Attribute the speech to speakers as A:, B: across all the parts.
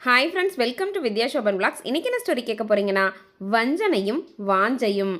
A: Hi friends welcome to Vidya Sobhan blogs இன்னைக்கு என்ன story கேட்க போறீங்கன்னா வஞ்சனையும் வாஞ்சையும்.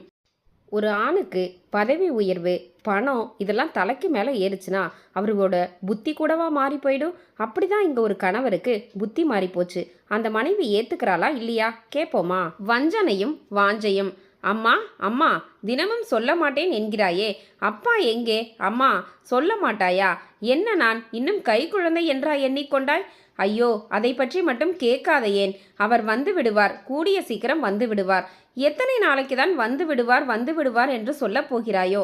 A: ஒரு ஆணுக்கு பதவி உயர்வு பணம் இதெல்லாம் தலைக்கு மேலே ஏறுச்சுன்னா அவரோட புத்தி கூடவா மாறி போயிடும்? அப்படி தான் இங்கே ஒரு கணவருக்கு புத்தி மாறி போச்சு. அந்த மனைவி ஏற்றுக்கிறாளா இல்லையா? கேட்போமா வஞ்சனையும் வாஞ்சையும். அம்மா அம்மா தினமும் சொல்ல மாட்டேன் என்கிறாயே. அப்பா எங்கே? அம்மா சொல்ல மாட்டாயா? என்ன நான் இன்னும் கை குழந்தை என்றா எண்ணிக்கொண்டாய் ஐயோ அதை பற்றி மட்டும் கேட்காதையேன் அவர் வந்து விடுவார் கூடிய சீக்கிரம் வந்து விடுவார். எத்தனை நாளைக்கு தான் வந்து விடுவார் வந்து விடுவார் என்று சொல்லப் போகிறாயோ?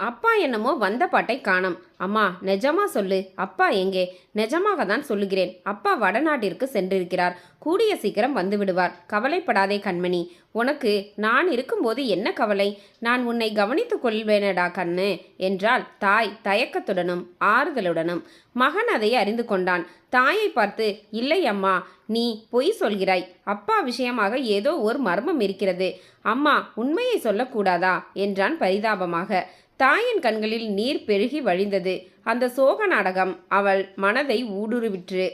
A: அப்பா என்னமோ வந்த பாட்டை காணோம். அம்மா நிஜமா சொல்லு. அப்பா எங்கே? நிஜமாக தான் சொல்லுகிறேன். அப்பா வடநாட்டிற்கு சென்றிருக்கிறார். கூடிய சீக்கிரம் வந்து விடுவார். கவலைப்படாதே கண்மணி. உனக்கு நான் இருக்கும்போது என்ன கவலை? நான் உன்னை கவனித்துக் கொள்வேனடா கண்ணு என்றால் தாய் தயக்கத்துடனும் ஆறுதலுடனும். மகன் அதை அறிந்து கொண்டான். தாயை பார்த்து இல்லை அம்மா நீ பொய் சொல்கிறாய். அப்பா விஷயமாக ஏதோ ஒரு மர்மம் இருக்கிறது. அம்மா உண்மையை சொல்லக்கூடாதா? என்றான் பரிதாபமாக. தாயின் கண்களில் நீர் பெருகி வழிந்தது. அந்த சோக நாடகம் அவள் மனதை ஊடுருவிற்று.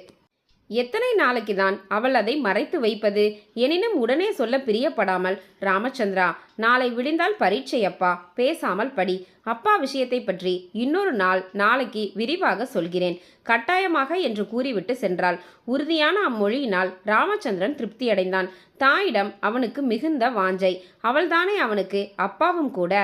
A: எத்தனை நாளைக்கு தான் அவள் அதை மறைத்து வைப்பது? எனினும் உடனே சொல்ல பிரியப்படாமல் ராமச்சந்திரா நாளை விடிந்தால் பரீட்சை அப்பா. பேசாமல் படி. அப்பா விஷயத்தை பற்றி இன்னொரு நாள் நாளைக்கு விரிவாக சொல்கிறேன். கட்டாயமாக என்று கூறிவிட்டு சென்றாள். உறுதியான அம்மொழியினால் ராமச்சந்திரன் திருப்தியடைந்தான். தாயிடம் அவனுக்கு மிகுந்த வாஞ்சை. அவள்தானே அவனுக்கு அப்பாவும் கூட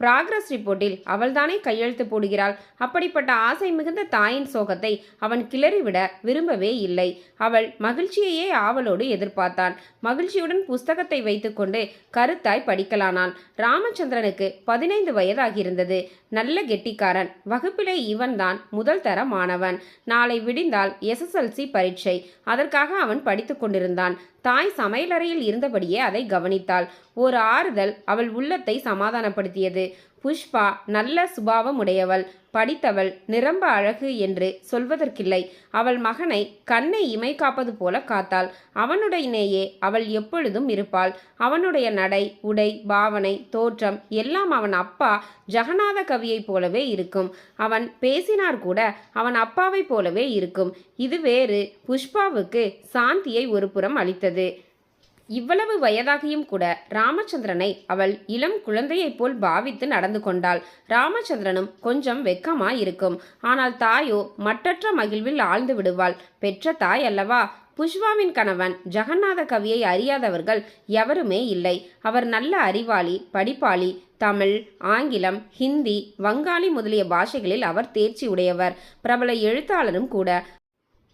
A: ப்ராக்ரஸ் ரிப்போர்ட்டில் அவள்தானே கையெழுத்து போடுகிறாள். அப்படிப்பட்ட ஆசை மிகுந்த தாயின் சோகத்தை அவன் கிளறிவிட விரும்பவே இல்லை. அவள் மகிழ்ச்சியையே ஆவலோடு எதிர்பார்த்தான். மகிழ்ச்சியுடன் புஸ்தகத்தை வைத்துக்கொண்டு கருத்தாய் படிக்கலானான். ராமச்சந்திரனுக்கு பதினைந்து வயதாகியிருந்தது. நல்ல கெட்டிக்காரன். வகுப்பிலே இவன்தான் முதல் தர மாணவன். நாளை விடிந்தால் எஸ்எஸ்எல்சி பரீட்சை. அதற்காக அவன் படித்து கொண்டிருந்தான். தாய் சமையலறையில் இருந்தபடியே அதை கவனித்தாள். ஒரு ஆறுதல் அவள் உள்ளத்தை சமாதானப்படுத்தியது. புஷ்பா நல்ல சுபாவம் உடையவள் படித்தவள் நிரம்ப அழகு என்று சொல்வதற்கில்லை. அவள் மகனை கண்ணை இமை காப்பது போல காத்தாள். அவனுடனேயே அவள் எப்பொழுதும் இருப்பாள். அவனுடைய நடை உடை பாவனை தோற்றம் எல்லாம் அவன் அப்பா ஜெகநாத கவியைப் போலவே இருக்கும். அவன் பேசினார் கூட அவன் அப்பாவைப் போலவே இருக்கும். இது வேறு புஷ்பாவுக்கு சாந்தியை ஒரு புறம் அளித்தது. இவ்வளவு வயதாகியும் கூட ராமச்சந்திரனை அவள் இளம் குழந்தையைப் போல் பாவித்து நடந்து கொண்டாள். ராமச்சந்திரனும் கொஞ்சம் வெக்கமாயிருக்கும். ஆனால் தாயோ மற்றற்ற மகிழ்வில் ஆழ்ந்து விடுவாள். பெற்ற தாய் அல்லவா? புஷ்வாவின் கணவன் ஜெகநாத கவியை அறியாதவர்கள் எவருமே இல்லை. அவர் நல்ல அறிவாளி படிப்பாளி தமிழ் ஆங்கிலம் ஹிந்தி வங்காளி முதலிய பாஷைகளில் அவர் தேர்ச்சி உடையவர். பிரபல எழுத்தாளரும் கூட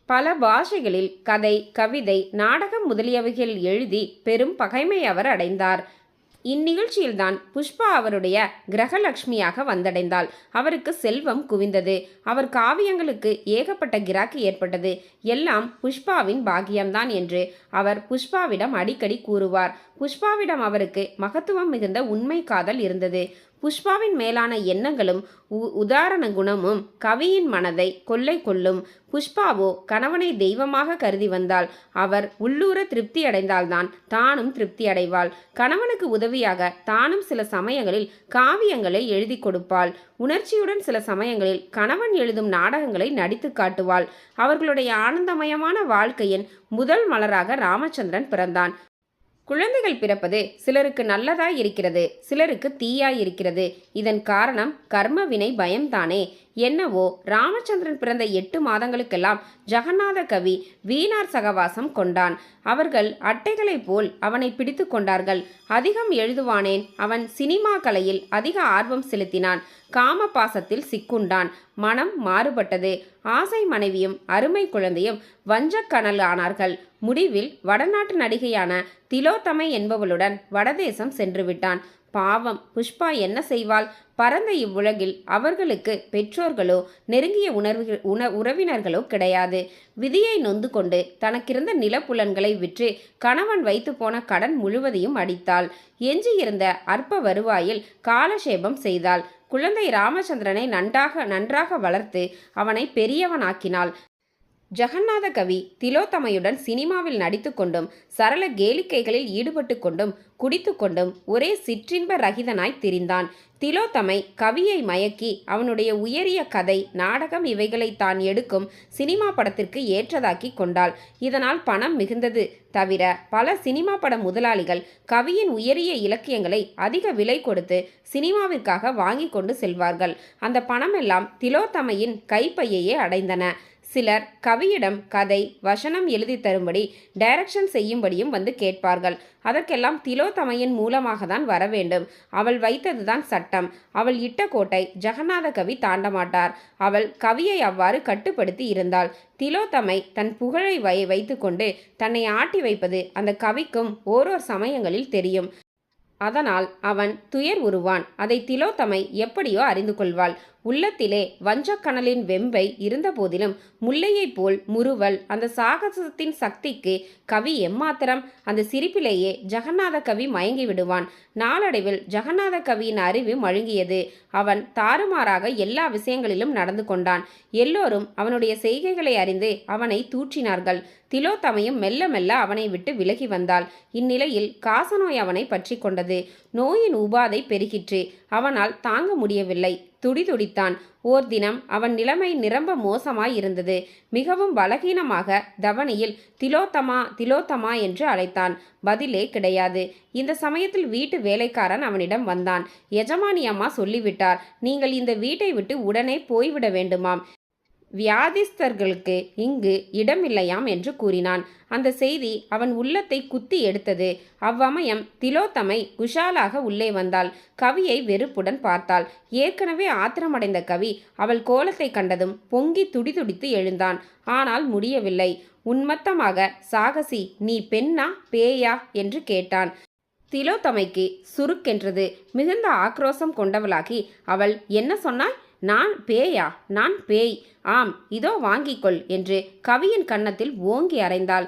A: பல பாஷைகளில் கதை கவிதை நாடகம் முதலியவைகள் எழுதி பெரும் பகைமை அவர் அடைந்தார். இந்நிகழ்ச்சியில்தான் புஷ்பா அவருடைய கிரகலட்சுமியாக வந்தடைந்தாள். அவருக்கு செல்வம் குவிந்தது. அவர் காவியங்களுக்கு ஏகப்பட்ட கிராக்கி ஏற்பட்டது. எல்லாம் புஷ்பாவின் பாக்கியம்தான் என்று அவர் புஷ்பாவிடம் அடிக்கடி கூறுவார். புஷ்பாவிடம் அவருக்கு மகத்துவம் மிகுந்த உண்மை காதல் இருந்தது. புஷ்பாவின் மேலான எண்ணங்களும் உ- உதாரண குணமும் கவியின் மனதை கொள்ளை கொள்ளும். புஷ்பாவோ கணவனை தெய்வமாக கருதி வந்தாள் அவர் உள்ளூர திருப்தி அடைந்தால்தான் தானும் திருப்தி அடைவாள். கணவனுக்கு உதவியாக தானும் சில சமயங்களில் காவியங்களை எழுதி கொடுப்பாள். உணர்ச்சியுடன் சில சமயங்களில் கணவன் எழுதும் நாடகங்களை நடித்து காட்டுவாள். அவர்களுடைய ஆனந்தமயமான வாழ்க்கையின் முதல் மலராக ராமச்சந்திரன் பிறந்தான். குழந்தைகள் பிறப்பது சிலருக்கு நல்லதாய் இருக்கிறது சிலருக்கு தீயாய் இருக்கிறது. இதன் காரணம் கர்ம வினை பயம்தானே. என்னவோ ராமச்சந்திரன் பிறந்த எட்டு மாதங்களுக்கெல்லாம் ஜெகநாத கவி வீணார் சகவாசம் கொண்டான். அவர்கள் அட்டைகளைப் போல் அவனை பிடித்து கொண்டார்கள். அதிகம் எழுதுவானேன். அவன் சினிமா கலையில் அதிக ஆர்வம் செலுத்தினான். காம பாசத்தில் சிக்குண்டான். மனம் மாறுபட்டது. ஆசை மனைவியும் அருமை குழந்தையும் வஞ்சக்கணல் ஆனார்கள் முடிவில் வடநாட்டு நடிகையான திலோத்தமை என்பவளுடன் வடதேசம் சென்று விட்டான் பாவம். புஷ்பா என்ன செய்வாள்? பரந்த இவ்வுலகில் அவர்களுக்கு பெற்றோர்களோ நெருங்கிய உணர்வு உண உறவினர்களோ கிடையாது. விதியை நொந்து கொண்டு தனக்கிருந்த நிலப்புலன்களை விற்று கணவன் வைத்து போன கடன் முழுவதையும் அடித்தாள். எஞ்சியிருந்த அற்ப வருவாயில் காலசேபம் செய்தாள். குழந்தை ராமச்சந்திரனை நன்றாக நன்றாக வளர்த்து அவனை பெரியவனாக்கினாள். ஜெகநாத கவி திலோத்தமையுடன் சினிமாவில் நடித்துக்கொண்டும் சரள கேளிக்கைகளில் ஈடுபட்டு கொண்டும் குடித்து கொண்டும் ஒரே சிற்றின்ப ரகிதனாய் திரிந்தான். திலோத்தமை கவியை மயக்கி அவனுடைய உயரிய கதை நாடகம் இவைகளை தான் எடுக்கும் சினிமா படத்திற்கு ஏற்றதாக்கி கொண்டாள். இதனால் பணம் மிகுந்தது. தவிர பல சினிமா பட முதலாளிகள் கவியின் உயரிய இலக்கியங்களை அதிக விலை கொடுத்து சினிமாவிற்காக வாங்கி கொண்டு செல்வார்கள். அந்த பணமெல்லாம் திலோத்தமையின் கைப்பையையே அடைந்தன. சிலர் கவியிடம் கதை வசனம் எழுதி தரும்படி டைரக்ஷன் செய்யும்படியும் வந்து கேட்பார்கள். அதற்கெல்லாம் திலோத்தமையின் மூலமாக தான் வர வேண்டும். அவள் வைத்ததுதான் சட்டம். அவள் இட்ட கோட்டை ஜெகநாத கவி தாண்டமாட்டார் அவள் கவியை அவ்வாறு கட்டுப்படுத்தி இருந்தாள். திலோத்தமை தன் புகழை வை வைத்துக்கொண்டு தன்னை ஆட்டி வைப்பது அந்த கவிக்கும் ஓரோர் சமயங்களில் தெரியும். அதனால் அவன் துயர் உருவான். அதை திலோத்தமை எப்படியோ அறிந்து கொள்வாள். உள்ளத்திலே வஞ்சக்கணலின் வெம்பை இருந்தபோதிலும் முல்லையைப் போல் முறுவல் அந்த சாகசத்தின் சக்திக்கு கவி எம்மாத்திரம். அந்த சிரிப்பிலேயே ஜெகநாத கவி மயங்கி விடுவான். நாளடைவில் ஜெகநாத கவியின் அறிவு மழுங்கியது. அவன் தாறுமாறாக எல்லா விஷயங்களிலும் நடந்து கொண்டான். எல்லோரும் அவனுடைய செய்கைகளை அறிந்து அவனை தூற்றினார்கள். திலோத்தமையும் மெல்ல மெல்ல அவனை விட்டு விலகி வந்தாள். இந்நிலையில் காசநோய் அவனை பற்றி கொண்டது. நோயின் உபாதை பெருகிற்று. அவனால் தாங்க முடியவில்லை. துடிதுடித்தான். ஓர் தினம் அவன் நிலைமை நிரம்ப மோசமாய் இருந்தது மிகவும் பலகீனமாக தவணியில் திலோத்தமா திலோத்தமா என்று அழைத்தான். பதிலே கிடையாது. இந்த சமயத்தில் வீட்டு வேலைக்காரன் அவனிடம் வந்தான். எஜமானி அம்மா சொல்லிவிட்டார். நீங்கள் இந்த வீட்டை விட்டு உடனே போய்விட வேண்டுமாம். வியாதிஸ்தர்களுக்கு இங்கு இடமில்லையாம் என்று கூறினான். அந்த செய்தி அவன் உள்ளத்தை குத்தி எடுத்தது. அவ்வமயம் திலோத்தமை குஷாலாக உள்ளே வந்தாள். கவியை வெறுப்புடன் பார்த்தாள். ஏற்கனவே ஆத்திரமடைந்த கவி அவள் கோலத்தை கண்டதும் பொங்கி துடிதுடித்து எழுந்தான். ஆனால் முடியவில்லை. உன்மத்தமாக சாகசி நீ பெண்ணா பேயா? என்று கேட்டான். திலோத்தமைக்கு சுருக்கென்றது. மிகுந்த ஆக்ரோசம் கொண்டவளாகி அவள் என்ன சொன்னாள் நான் பேயா? நான் பேய். ஆம் இதோ வாங்கிக்கொள் என்று கவியின் கன்னத்தில் ஓங்கி அறைந்தாள்.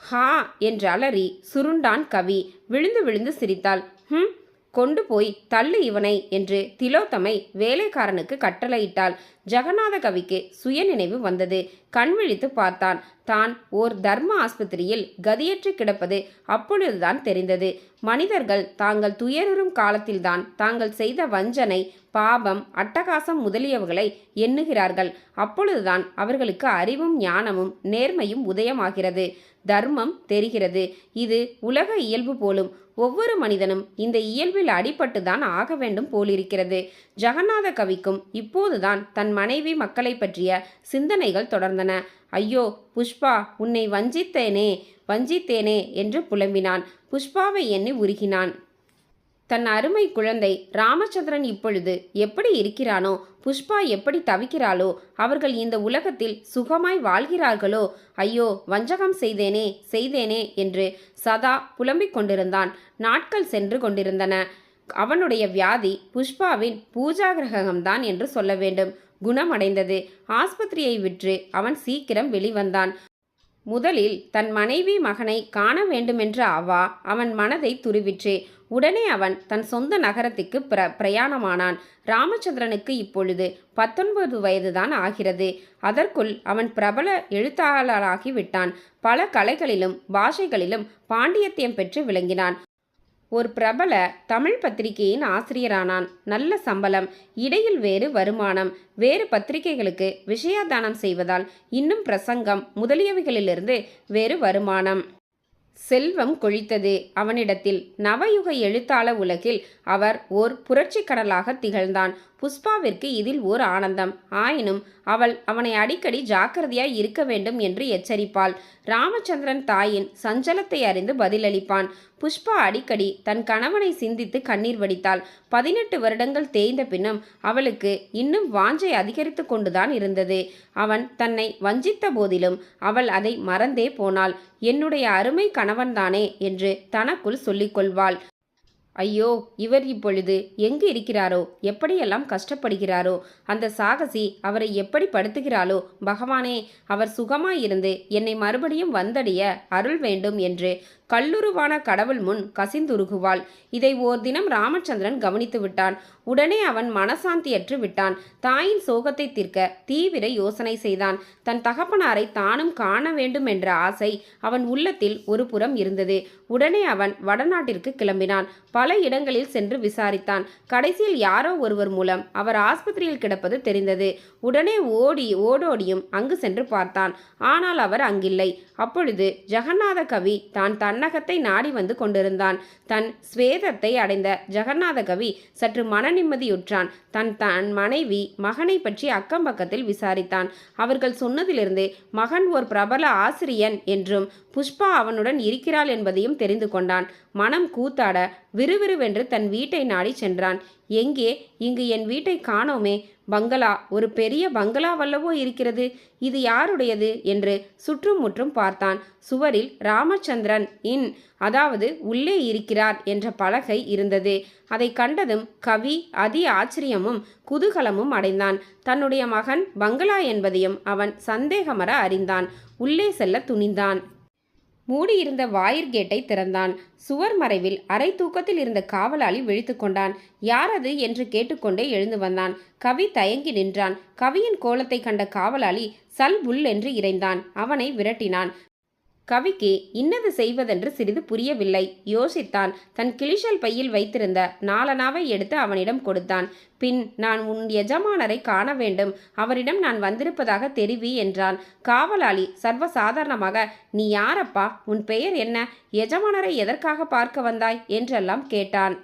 A: ஹா என்று அலறி சுருண்டான் கவி. விழுந்து விழுந்து சிரித்தாள். ஹம் கொண்டு போய் தள்ளு இவனை என்று திலோத்தமை வேலைக்காரனுக்கு கட்டளையிட்டாள். ஜெகநாத கவிக்கு சுயநினைவு வந்தது. கண்விழித்து பார்த்தான். தான் ஓர் தர்ம ஆஸ்பத்திரியில் கதியற்று கிடப்பது அப்பொழுதுதான் தெரிந்தது. மனிதர்கள் தாங்கள் துயருறும் காலத்தில்தான் தாங்கள் செய்த வஞ்சனை பாபம் அட்டகாசம் முதலியவர்களை எண்ணுகிறார்கள். அப்பொழுதுதான் அவர்களுக்கு அறிவும் ஞானமும் நேர்மையும் உதயமாகிறது. தர்மம் தெரிகிறது. இது உலக இயல்பு போலும் ஒவ்வொரு மனிதனும் இந்த இயல்பில் அடிபட்டுதான் ஆக வேண்டும் போலிருக்கிறது. ஜெகநாத கவிக்கும் இப்போதுதான் தன் மனைவி மக்களை பற்றிய சிந்தனைகள் தொடர்ந்தன. ஐயோ புஷ்பா உன்னை வஞ்சித்தேனே. வஞ்சித்தேனே என்று புலம்பினான். புஷ்பாவை எண்ணி உருகினான். தன் அருமை குழந்தை ராமச்சந்திரன் இப்பொழுது எப்படி இருக்கிறானோ புஷ்பா எப்படி தவிக்கிறாளோ அவர்கள் இந்த உலகத்தில் சுகமாய் வாழ்கிறார்களோ ஐயோ வஞ்சகம் செய்தேனே செய்தேனே என்று சதா புலம்பிக் கொண்டிருந்தான். நாட்கள் சென்று கொண்டிருந்தன. அவனுடைய வியாதி புஷ்பாவின் பூஜாகிரகம்தான் என்று சொல்ல வேண்டும். குணமடைந்தது. ஆஸ்பத்திரியை விற்று அவன் சீக்கிரம் வெளிவந்தான். முதலில் தன் மனைவி மகனை காண வேண்டுமென்ற அவா அவன் மனதை துருவிற்று. உடனே அவன் தன் சொந்த நகரத்துக்கு பிர பிரயாணமானான். ராமச்சந்திரனுக்கு இப்பொழுது பத்தொன்பது வயதுதான் ஆகிறது. அதற்குள் அவன் பிரபல எழுத்தாளராகி விட்டான் பல கலைகளிலும் பாஷைகளிலும் பாண்டியத்தியம் பெற்று விளங்கினான். ஒரு பிரபல தமிழ் பத்திரிகையின் ஆசிரியரானான். நல்ல சம்பளம் இடையில் வேறு வருமானம் வேறு பத்திரிகைகளுக்கு விஷயாதானம் செய்வதால் இன்னும் பிரசங்கம் முதலியவைகளிலிருந்து வேறு வருமானம். செல்வம் கொழித்தது. அவனிடத்தில் நவயுக எழுத்தாள உலகில் அவர் ஓர் புரட்சி கடலாக திகழ்ந்தான். புஷ்பாவிற்கு இதில் ஓர் ஆனந்தம். ஆயினும் அவள் அவனை அடிக்கடி ஜாக்கிரதையாய் இருக்க வேண்டும் என்று எச்சரிப்பாள். ராமச்சந்திரன் தாயின் சஞ்சலத்தை அறிந்து பதிலளிப்பான். புஷ்பா அடிக்கடி தன் கணவனை சிந்தித்து கண்ணீர் வடித்தாள். பதினெட்டு வருடங்கள் தேய்ந்த பின்னும் அவளுக்கு இன்னும் வாஞ்சை அதிகரித்து கொண்டுதான் இருந்தது. அவன் தன்னை வஞ்சித்த போதிலும் அவள் அதை மறந்தே போனாள். என்னுடைய அருமை கணவன்தானே என்று தனக்குள் சொல்லிக்கொள்வாள். ஐயோ இவர் இப்பொழுது எங்கு இருக்கிறாரோ? எப்படியெல்லாம் கஷ்டப்படுகிறாரோ? அந்த சாகசி அவரை எப்படி படுத்துகிறாளோ? பகவானே அவர் சுகமாயிருந்து என்னை மறுபடியும் வந்தடைய அருள் வேண்டும் என்று கல்லுருவான கடவுள் முன் கசிந்துருகுவாள். இதை ஓர் தினம் ராமச்சந்திரன் கவனித்து விட்டான். உடனே அவன் மனசாந்தியற்று விட்டான். தாயின் சோகத்தை தீர்க்க தீவிர யோசனை செய்தான். தன் தகப்பனாரை தானும் காண வேண்டும் என்ற ஆசை அவன் உள்ளத்தில் ஒரு புறம் இருந்தது. உடனே அவன் வடநாட்டிற்கு கிளம்பினான். பல இடங்களில் சென்று விசாரித்தான். கடைசியில் யாரோ ஒருவர் மூலம் அவர் ஆஸ்பத்திரியில் கிடப்பது தெரிந்தது. உடனே ஓடி ஓடோடியும் அங்கு சென்று பார்த்தான். ஆனால் அவர் அங்கில்லை. அப்பொழுது ஜெகநாத கவி தான் தன்னகத்தை நாடி வந்து கொண்டிருந்தான். தன் ஸ்வேதத்தை அடைந்த ஜெகநாத கவி சற்று மன நிம்மதியுற்றான் தன் தன் மனைவி மகனை பற்றி அக்கம் பக்கத்தில் விசாரித்தான். அவர்கள் சொன்னதிலிருந்து மகன் ஓர் பிரபல ஆசிரியன் என்றும் புஷ்பா அவனுடன் இருக்கிறாள் என்பதையும் தெரிந்து கொண்டான். மனம் கூத்தாட விறுவிறுவென்று தன் வீட்டை நாடி சென்றான். எங்கே? இங்கு என் வீட்டை காணோமே. பங்களா ஒரு பெரிய பங்களா வல்லவோ இருக்கிறது. இது யாருடையது? என்று சுற்றும் முற்றும் பார்த்தான். சுவரில் ராமச்சந்திரன் இன் அதாவது உள்ளே இருக்கிறார் என்ற பலகை இருந்தது. அதை கண்டதும் கவி அதி ஆச்சரியமும் குதூகலமும் அடைந்தான். தன்னுடைய மகன் பங்களா என்பதையும் அவன் சந்தேகமற அறிந்தான். உள்ளே செல்ல துணிந்தான். மூடியிருந்த வாயிற் கேட்டை திறந்தான். சுவர் மறைவில் அரை தூக்கத்தில் இருந்த காவலாளி விழித்து கொண்டான். யார் அது? என்று கேட்டுக்கொண்டே எழுந்து வந்தான். கவி தயங்கி நின்றான். கவியின் கோலத்தை கண்ட காவலாளி சல் புல் என்று இறைந்தான். அவனை விரட்டினான். கவிக்கு இன்னது செய்வதென்று சிறிது புரியவில்லை. யோசித்தான் தன் கிளிஷல் பையில் வைத்திருந்த நாலனாவை எடுத்து அவனிடம் கொடுத்தான். பின் நான் உன் எஜமானரை காண வேண்டும். அவரிடம் நான் வந்திருப்பதாக தெரிவி என்றான். காவலாளி சர்வசாதாரணமாக நீ யாரப்பா? உன் பெயர் என்ன? எஜமானரை எதற்காக பார்க்க வந்தாய்? என்றெல்லாம் கேட்டான்.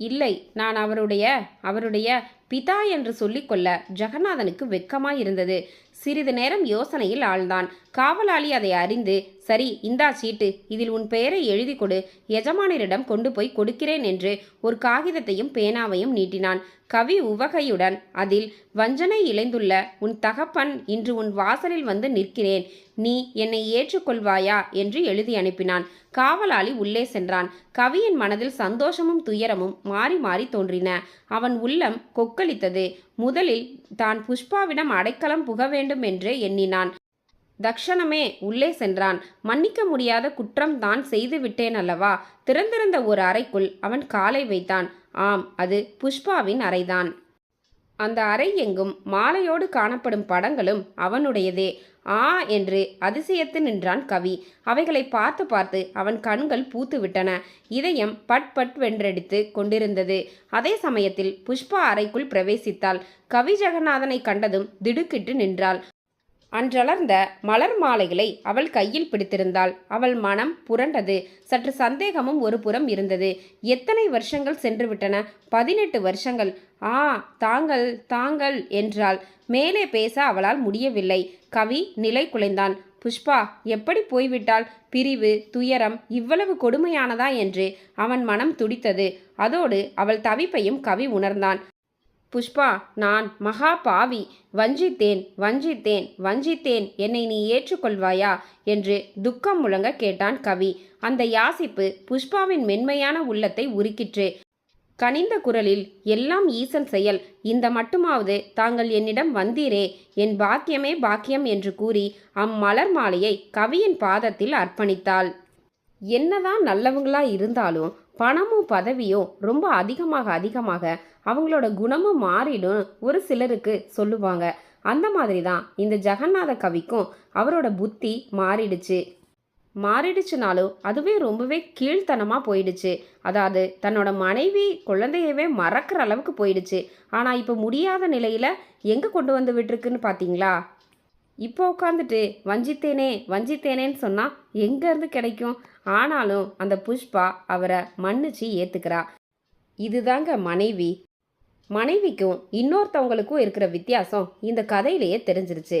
A: இல்லை நான் அவருடைய அவருடைய பிதா என்று சொல்லிக்கொள்ள ஜெகநாதனுக்கு வெக்கமாயிருந்தது சிறிது நேரம் யோசனையில் ஆழ்ந்தான். காவலாளி அதை அறிந்து சரி இந்தா சீட்டு இதில் உன் பெயரை எழுதி கொடு எஜமானரிடம் கொண்டு போய் கொடுக்கிறேன் என்று ஒரு காகிதத்தையும் பேனாவையும் நீட்டினான். கவி உவகையுடன் அதில் வஞ்சனை இழைந்துள்ள உன் தகப்பன் இன்று உன் வாசலில் வந்து நிற்கிறேன். நீ என்னை ஏற்றுக்கொள்வாயா? என்று எழுதி அனுப்பினான். காவலாளி உள்ளே சென்றான். கவியின் மனதில் சந்தோஷமும் துயரமும் மாறி மாறி தோன்றின. அவன் உள்ளம் கொக்களித்தது. முதலில் தான் புஷ்பாவிடம் அடைக்கலம் புக வேண்டும் என்றே எண்ணினான். தக்ஷணமே உள்ளே சென்றான். மன்னிக்க முடியாத குற்றம் தான் செய்து விட்டேன் அல்லவா? திறந்திருந்த ஒரு அறைக்குள் அவன் காலை வைத்தான். ஆம் அது புஷ்பாவின் அறைதான். அந்த அறை எங்கும் மாலையோடு காணப்படும் படங்களும் அவனுடையதே. ஆ என்று அதிசயத்து நின்றான் கவி. அவைகளை பார்த்து பார்த்து அவன் கண்கள் பூத்துவிட்டன. இதயம் பட் பட் வென்றடித்து கொண்டிருந்தது. அதே சமயத்தில் புஷ்பா அறைக்குள் பிரவேசித்தாள். கவி ஜெகநாதனை கண்டதும் திடுக்கிட்டு நின்றாள். அன்றளர்ந்த மலர் மாலைகளை அவள் கையில் பிடித்திருந்தாள். அவள் மனம் புரண்டது. சற்று சந்தேகமும் ஒரு புறம் இருந்தது. எத்தனை வருஷங்கள் சென்றுவிட்டன? பதினெட்டு வருஷங்கள். ஆ தாங்கள் தாங்கள் என்றாள். மேலே பேச அவளால் முடியவில்லை. கவி நிலை குலைந்தான். புஷ்பா எப்படி போய்விட்டால்? பிரிவு துயரம் இவ்வளவு கொடுமையானதா என்று அவன் மனம் துடித்தது. அதோடு அவள் தவிப்பையும் கவி உணர்ந்தான். புஷ்பா நான் மகா பாவி. வஞ்சித்தேன் வஞ்சித்தேன் வஞ்சித்தேன். என்னை நீ ஏற்றுக்கொள்வாயா? என்று துக்கம் முழங்க கேட்டான் கவி. அந்த யாசிப்பு புஷ்பாவின் மென்மையான உள்ளத்தை உருக்கிற்று. கனிந்த குரலில் எல்லாம் ஈசன் செயல். இந்த மட்டுமாவது தாங்கள் என்னிடம் வந்தீரே. என் பாக்கியமே பாக்கியம் என்று கூறி அம்மலர் மாலையை கவியின் பாதத்தில் அர்ப்பணித்தாள். என்னதான் நல்லவங்களா இருந்தாலும் பணமும் பதவியும் ரொம்ப அதிகமாக அதிகமாக அவங்களோட குணமும் மாறிடும் ஒரு சிலருக்கு சொல்லுவாங்க. அந்த மாதிரி தான் இந்த ஜெகநாத கவிக்கும் அவரோட புத்தி மாறிடுச்சு. மாறிடுச்சுனாலும் அதுவே ரொம்பவே கீழ்த்தனமாக போயிடுச்சு. அதாவது தன்னோட மனைவி குழந்தையவே மறக்கிற அளவுக்கு போயிடுச்சு. ஆனால் இப்போ முடியாத நிலையில் எங்கே கொண்டு வந்து விட்டுருக்குன்னு பார்த்தீங்களா இப்போ உட்காந்துட்டு வஞ்சித்தேனே வஞ்சித்தேனேன்னு சொன்னால் எங்கேருந்து கிடைக்கும்? ஆனாலும் அந்த புஷ்பா அவரை மன்னிச்சு ஏற்றுக்கிறா இதுதாங்க மனைவி. மனைவிக்கும் இன்னொருத்தவங்களுக்கும் இருக்கிற வித்தியாசம் இந்த கதையிலேயே தெரிஞ்சிருச்சு.